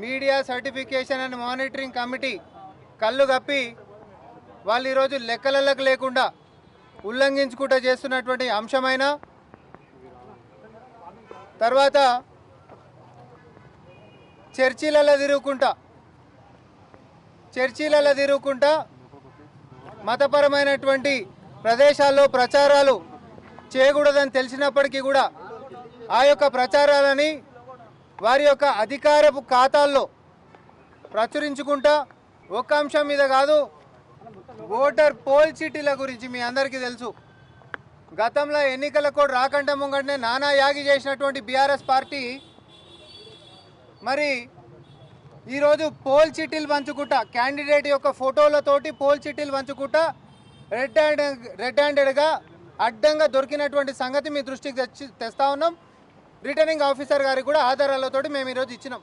Media certification and monitoring committee కళ్ళు కప్పి వాళ్ళు ఈరోజు లెక్కలలకు లేకుండా ఉల్లంఘించుకుంటూ చేస్తున్నటువంటి అంశమైన తర్వాత చర్చీలలో తిరుగుకుంటా చర్చీలలో తిరుగుకుంటా మతపరమైనటువంటి ప్రదేశాల్లో ప్రచారాలు చేయకూడదని తెలిసినప్పటికీ కూడా ఆ యొక్క ప్రచారాలని వారి యొక్క అధికారపు ఖాతాల్లో ప్రచురించుకుంటా ఒక అంశం మీద కాదు ఓటర్ పోల్ చీటీల గురించి మీ అందరికీ తెలుసు. గతంలో ఎన్నికల కోడ్ రాకంటే ముంగటనే నానా యాగి చేసినటువంటి బీఆర్ఎస్ పార్టీ మరి ఈరోజు పోల్ చీటీలు పంచుకుంటా క్యాండిడేట్ యొక్క ఫోటోలతోటి పోల్ చీటీలు పంచుకుంటా రెడ్ హ్యాండ్ రెడ్ హ్యాండెడ్గా అడ్డంగా దొరికినటువంటి సంగతి మీ దృష్టికి తెచ్చి తెస్తా ఉన్నాం. రిటర్నింగ్ ఆఫీసర్ గారికి కూడా ఆధారాలతోటి మేము ఈరోజు ఇచ్చినాం.